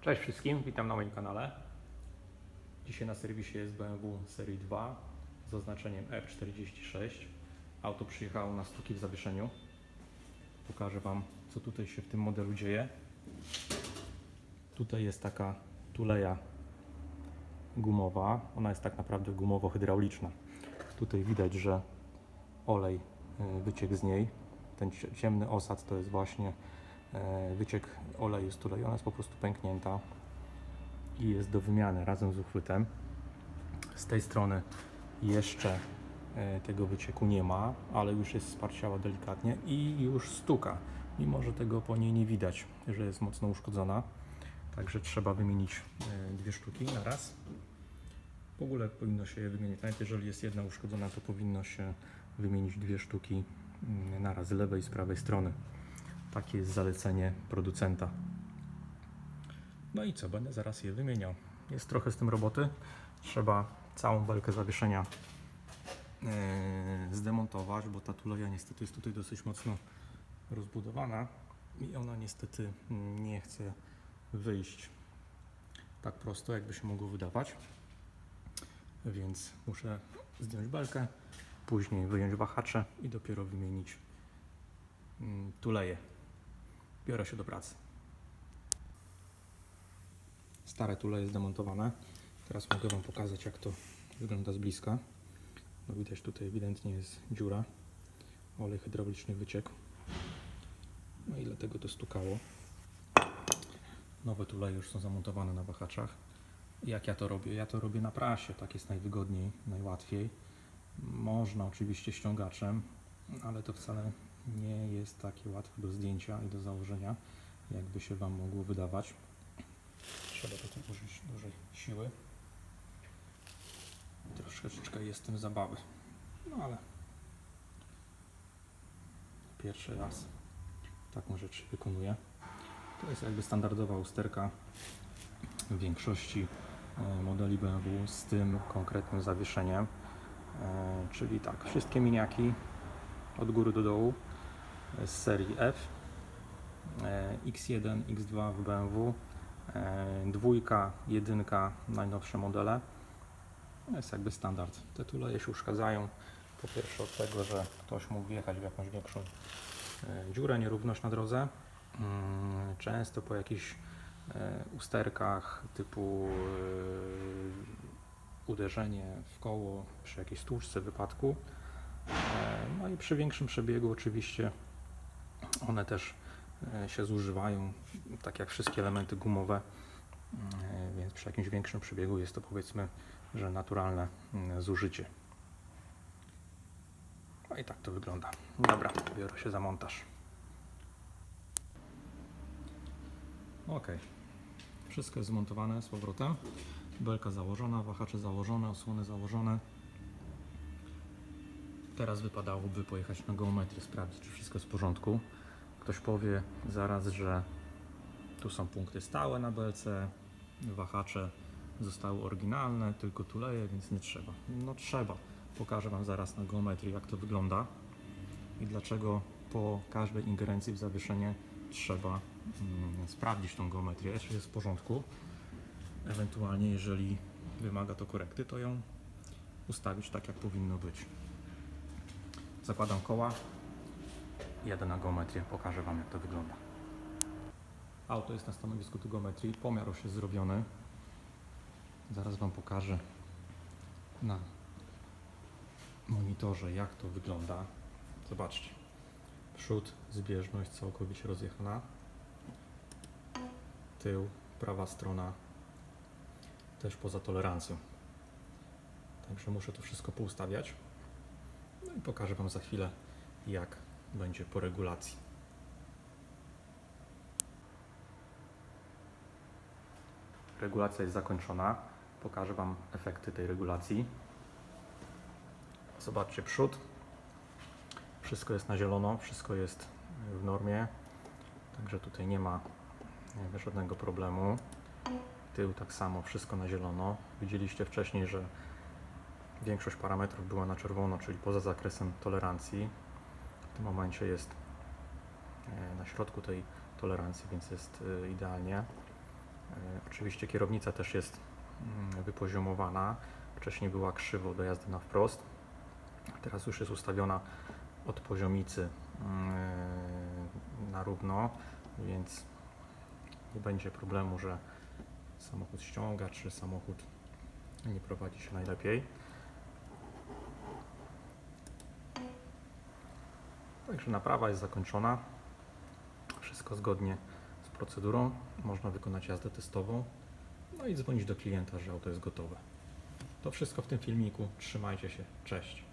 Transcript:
Cześć wszystkim, witam na moim kanale. Dzisiaj na serwisie jest BMW serii 2 z oznaczeniem F46. Auto przyjechało na stuki w zawieszeniu. Pokażę Wam, co tutaj się w tym modelu dzieje. Tutaj jest taka tuleja gumowa. Ona jest tak naprawdę gumowo-hydrauliczna. Tutaj widać, że olej y, wyciekł z niej. Ten cie- ciemny osad to jest właśnie wyciek oleju z tuleju. Ona jest po prostu pęknięta i jest do wymiany razem z uchwytem. Z tej strony jeszcze e, tego wycieku nie ma, ale już jest sparciała delikatnie i już stuka, mimo że tego po niej nie widać, że jest mocno uszkodzona. Także trzeba wymienić e, dwie sztuki na raz. W ogóle powinno się je wymienić. Nawet jeżeli jest jedna uszkodzona, to powinno się wymienić dwie sztuki mm, naraz z lewej i z prawej strony. Takie jest zalecenie producenta. No i co, będę zaraz je wymieniał. Jest trochę z tym roboty. Trzeba całą belkę zawieszenia e, zdemontować, bo ta tuleja niestety jest tutaj dosyć mocno rozbudowana i ona niestety nie chce wyjść tak prosto, jakby się mogło wydawać. Więc muszę zdjąć belkę, później wyjąć wahacze i dopiero wymienić mm, tuleję. Biorę się do pracy. Stare tule jest demontowane. Teraz mogę Wam pokazać, jak to wygląda z bliska. No widać tutaj ewidentnie jest dziura. Olej hydrauliczny wyciekł. No i dlatego to stukało. Nowe tuleje już są zamontowane na wahaczach. Jak ja to robię? Ja to robię na prasie, tak jest najwygodniej, najłatwiej. Można oczywiście ściągaczem, ale to wcale nie jest takie łatwe do zdjęcia i do założenia, jakby się Wam mogło wydawać. Trzeba tutaj użyć dużej siły. Troszeczkę jest w tym zabawy. No ale pierwszy raz taką rzecz wykonuję. To jest jakby standardowa usterka w większości e, modeli BMW z tym konkretnym zawieszeniem. E, Czyli tak, wszystkie miniaki od góry do dołu e, z serii F. e, X1, X2 w BMW, e, dwójka, jedynka, najnowsze modele. To jest jakby standard. Te tuleje się uszkadzają po pierwsze od tego, że ktoś mógł wjechać w jakąś większą e, dziurę, nierówność na drodze. Mm, Często po jakichś e, usterkach typu e, uderzenie w koło przy jakiejś stłuczce wypadku. E, No i przy większym przebiegu oczywiście one też e, się zużywają, tak jak wszystkie elementy gumowe, E, więc przy jakimś większym przebiegu jest to powiedzmy, że naturalne mm, zużycie. No i tak to wygląda. Dobra, biorę się za montaż. Ok, wszystko jest zmontowane z powrotem. Belka założona, wahacze założone, osłony założone. Teraz wypadałoby pojechać na geometrię, sprawdzić, czy wszystko jest w porządku. Ktoś powie zaraz, że tu są punkty stałe na belce, wahacze zostały oryginalne, tylko tuleje, więc nie trzeba. No trzeba. Pokażę Wam zaraz na geometrii, jak to wygląda i dlaczego po każdej ingerencji w zawieszenie trzeba mm, sprawdzić tą geometrię, czy jest w porządku. Ewentualnie, jeżeli wymaga to korekty, to ją ustawić tak, jak powinno być. Zakładam koła, jadę na geometrię, pokażę Wam, jak to wygląda. Auto jest na stanowisku do geometrii, pomiar już jest zrobiony. Zaraz Wam pokażę na monitorze, jak to wygląda. Zobaczcie. Przód, zbieżność całkowicie rozjechana. Tył, prawa strona też poza tolerancją. Także muszę to wszystko poustawiać. No i pokażę Wam za chwilę, jak będzie po regulacji. Regulacja jest zakończona. Pokażę Wam efekty tej regulacji. Zobaczcie przód. Wszystko jest na zielono, wszystko jest w normie. Także tutaj nie ma żadnego problemu. Tył tak samo, wszystko na zielono. Widzieliście wcześniej, że większość parametrów była na czerwono, czyli poza zakresem tolerancji. Tym momencie jest e, na środku tej tolerancji, więc jest e, idealnie. Oczywiście kierownica też jest mm, wypoziomowana. Wcześniej była krzywo do jazdy na wprost. Teraz już jest ustawiona od poziomicy mm, na równo, więc nie będzie problemu, że samochód ściąga, czy samochód nie prowadzi się najlepiej. Także naprawa jest zakończona. Wszystko zgodnie z procedurą. Można wykonać jazdę testową. No i dzwonić do klienta, że auto jest gotowe. To wszystko w tym filmiku. Trzymajcie się. Cześć.